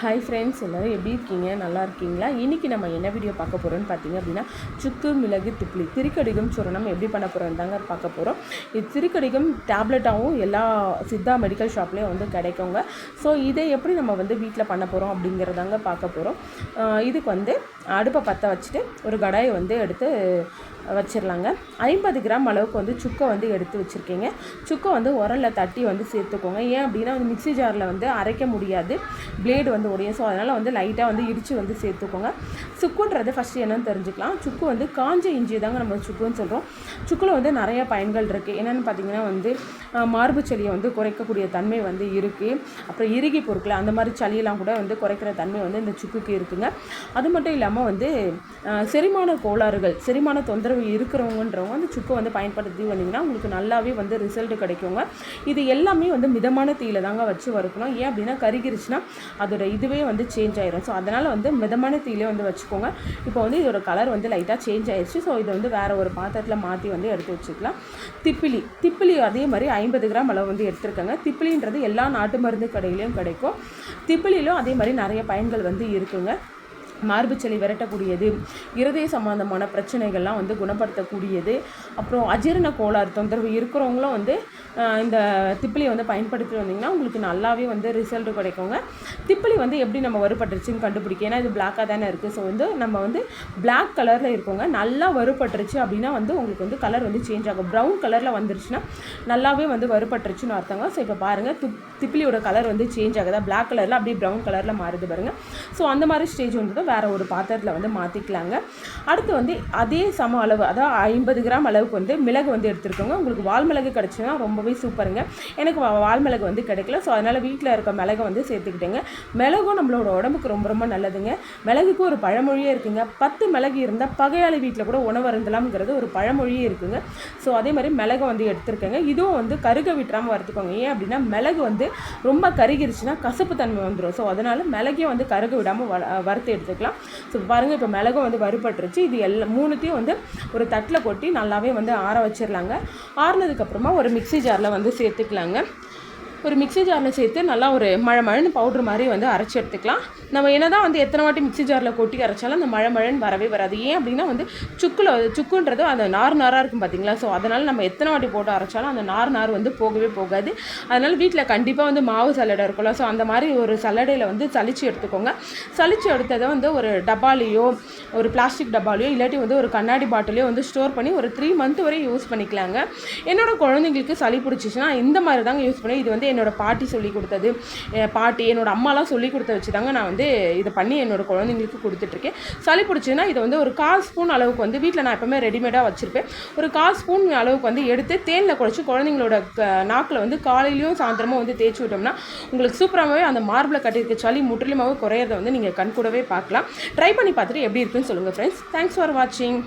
Hi friends எல்லோரும் எப்படி இருக்கீங்க? நல்லா இருக்கீங்களா? இன்றைக்கி நம்ம என்ன வீடியோ பார்க்க போகிறோம்னு பார்த்தீங்க அப்படின்னா சுக்கு மிளகு திப்ளி திருக்கடிகம் சூரணம் எப்படி பண்ண போகிறோம் தாங்க பார்க்க போகிறோம் இது திருக்கடிகம் டேப்லெட்டாகவும் எல்லா சித்தா மெடிக்கல் ஷாப்லேயும் வந்து கிடைக்குங்க. ஸோ இதை எப்படி நம்ம வந்து வீட்டில் பண்ண போகிறோம் அப்படிங்கிறதாங்க பார்க்க போகிறோம் இதுக்கு வந்து அடுப்பை பற்ற வச்சுட்டு ஒரு கடாயை வந்து எடுத்து வச்சிடலாங்க ஐம்பது கிராம் அளவுக்கு வந்து சுக்கை வந்து எடுத்து வச்சுருக்கீங்க. சுக்கை வந்து உரலில் தட்டி வந்து சேர்த்துக்கோங்க. ஏன் அப்படின்னா வந்து மிக்ஸி ஜாரில் வந்து அரைக்க முடியாது. பிளேடு வந்து உடையும். ஸோ அதனால் வந்து லைட்டாக வந்து இடித்து வந்து சேர்த்துக்கோங்க. சுக்குன்றது ஃபஸ்ட்டு என்னென்னு தெரிஞ்சுக்கலாம். சுக்கு வந்து காஞ்ச இஞ்சி தாங்க நம்ம சுக்குன்னு சொல்கிறோம் சுக்கில் வந்து நிறைய பயன்கள் இருக்குது என்னென்னு பார்த்தீங்கன்னா வந்து மார்பு செடியை வந்து குறைக்கக்கூடிய தன்மை வந்து இருக்குது அப்புறம் இறுகி பொருட்கள் அந்த மாதிரி சளியெல்லாம் கூட வந்து குறைக்கிற தன்மை வந்து இந்த சுக்குக்கு இருக்குங்க. அது மட்டும் இல்லாமல் வந்து செரிமான கோளாறுகள் செரிமான தொந்தரவு இருக்கிறவங்கன்றவங்க அந்த சுக்கை வந்து பயன்படுத்தி வந்தீங்கன்னா உங்களுக்கு நல்லாவே வந்து ரிசல்ட் கிடைக்குங்க. இது எல்லாமே வந்து மிதமான தீயில தாங்க வச்சு வறுக்கணும். ஏன் அப்படின்னா கருகிருச்சுன்னா அதோட இதுவே வந்து சேஞ்ச் ஆயிரும். ஸோ அதனால் வந்து மிதமான தீயிலே வந்து வச்சுக்கோங்க. இப்போ வந்து இதோட கலர் வந்து லைட்டாக சேஞ்ச் ஆயிடுச்சு ஸோ இதை வந்து வேறு ஒரு பாத்திரத்தில் மாற்றி வந்து எடுத்து வச்சுக்கலாம். திப்பிலி. திப்பிலி அதே மாதிரி ஐம்பது கிராம் அளவு வந்து எடுத்துருக்கேங்க. திப்பிலின்றது எல்லா நாட்டு மருந்து கடையிலையும் கிடைக்கும். திப்பிலிலும் அதே மாதிரி நிறைய பயன்கள் வந்து இருக்குங்க. மார்புச்சளி விரட்டக்கூடியது இருதய சம்பந்தமான பிரச்சனைகள்லாம் வந்து குணப்படுத்தக்கூடியது. அப்புறம் அஜீரண கோளாறு தொந்தரவு இருக்கிறவங்களும் வந்து இந்த திப்பிலியை வந்து பயன்படுத்தி வந்தீங்கன்னா உங்களுக்கு நல்லாவே வந்து ரிசல்ட் கிடைக்குங்க. திப்பிலி வந்து எப்படி நம்ம வறுபட்டுருச்சுன்னு கண்டுபிடிக்க ஏன்னா இது பிளாக்காக தானே இருக்குது ஸோ வந்து நம்ம வந்து பிளாக் கலரில் இருக்கோங்க. நல்லா வறுபட்டுருச்சு அப்படின்னா வந்து உங்களுக்கு வந்து கலர் வந்து சேஞ்ச் ஆகும். ப்ரௌன் கலரில் வந்துருச்சுன்னா நல்லாவே வந்து வறுபட்டுருச்சுன்னு அர்த்தங்க. ஸோ இப்போ பாருங்கள் திப் திப்பிலியோட கலர் வந்து சேஞ்ச் ஆகுதா? பிளாக் கலரில் அப்படியே ப்ரௌன் கலரில் மாறுது பாருங்கள் ஸோ அந்த மாதிரி ஸ்டேஜ் வந்து வேறு ஒரு பாத்திரத்தில் வந்து மாற்றிக்கலாங்க அடுத்து வந்து அதே சம அளவு அதாவது ஐம்பது கிராம் அளவுக்கு வந்து மிளகு வந்து எடுத்துருக்கோங்க. உங்களுக்கு வால் மிளகு கிடச்சுன்னா ரொம்பவே சூப்பருங்க. எனக்கு வா- வால் மிளகு வந்து கிடைக்கல. ஸோ அதனால் வீட்டில் இருக்க மிளகை வந்து சேர்த்துக்கிட்டேங்க. மிளகும் நம்மளோட உடம்புக்கு ரொம்ப ரொம்ப நல்லதுங்க. மிளகுக்கு ஒரு பழமொழியே இருக்குங்க. பத்து மிளகு இருந்தால் பகையாளி வீட்டில் கூட உணவு அருந்தலாம்ங்கிறது ஒரு பழமொழியே இருக்குங்க. ஸோ அதே மாதிரி மிளகு வந்து எடுத்துருக்கேங்க. இதுவும் வந்து கருக விட்டுறாமல் வறுத்துக்கோங்க. ஏன் அப்படின்னா மிளகு வந்து ரொம்ப கருகிருச்சுன்னா கசப்பு தன்மை வந்துடும் ஸோ அதனால் மிளகையும் வந்து கருக விடாமல் வ வறுத்து எடுத்துக்கலாம். ஸோ பாருங்கள் இப்போ மிளகும் வந்து வறுபட்டுருச்சு. இது எல்லா மூணுத்தையும் வந்து ஒரு தட்டில் கொட்டி நல்லாவே வந்து ஆற வச்சிடலாங்க ஆறுனதுக்கப்புறமா ஒரு மிக்ஸி ஜாரில் வந்து சேர்த்துக்கலாங்க. ஒரு மிக்ஸி ஜாரில் சேர்த்து நல்லா ஒரு மழை மழைன்னு பவுட்ரு மாதிரி வந்து அரைச்சி எடுத்துக்கலாம். நம்ம என்ன தான் வந்து எத்தனை வாட்டி மிக்ஸி ஜாரில் கொட்டி அரைச்சாலும் அந்த மழை மழைன்னு வரவே வராது. ஏன் அப்படின்னா வந்து சுக்கில் சுக்குன்றது அந்த நார் நாராக இருக்கும் பார்த்தீங்களா ஸோ அதனால் நம்ம எத்தனை வாட்டி போட்டு அரைச்சாலும் அந்த நார் நார் வந்து போகவே போகாது. அதனால் வீட்டில் கண்டிப்பாக வந்து மாவு சல்லடை இருக்கும்ல. ஸோ அந்த மாதிரி ஒரு சல்லடையில் வந்து சளிச்சு எடுத்துக்கோங்க. சளிச்சு எடுத்ததை வந்து ஒரு டப்பாலேயோ ஒரு பிளாஸ்டிக் டப்பாலையோ இல்லாட்டி வந்து ஒரு கண்ணாடி பாட்டிலையோ வந்து ஸ்டோர் பண்ணி ஒரு த்ரீ மந்த் வரை யூஸ் பண்ணிக்கலாங்க. என்னோடய குழந்தைங்களுக்கு சளி பிடிச்சிச்சின்னா இந்த மாதிரி தாங்க யூஸ் பண்ணி இது வந்து என்னோட பாட்டி சொல்லி கொடுத்தது. என் பாட்டி என்னோட அம்மாலாம் சொல்லி கொடுத்த வச்சு தாங்க நான் வந்து இதை பண்ணி என்னோடய குழந்தைங்களுக்கு கொடுத்துட்ருக்கேன். சளி பிடிச்சதுன்னா இதை வந்து ஒரு கால் ஸ்பூன் அளவுக்கு வந்து வீட்டில் நான் எப்போவுமே ரெடிமேடாக வச்சுருப்பேன். ஒரு கால் ஸ்பூன் அளவுக்கு வந்து எடுத்து தேனில் குழச்சி குழந்தைங்களோட நாக்கில் வந்து காலையிலையும் சாயந்தரமும் வந்து தேய்ச்சி விட்டோம்னா உங்களுக்கு சூப்பராகவே அந்த மார்பில் கட்டியிருக்க சளி முற்றிலுமாகவே குறையிறத வந்து நீங்கள் கண்கூடவே பார்க்கலாம். ட்ரை பண்ணி பார்த்துட்டு எப்படி இருக்குன்னு சொல்லுங்கள் ஃப்ரெண்ட்ஸ் தேங்க்ஸ் ஃபார் வாட்சிங்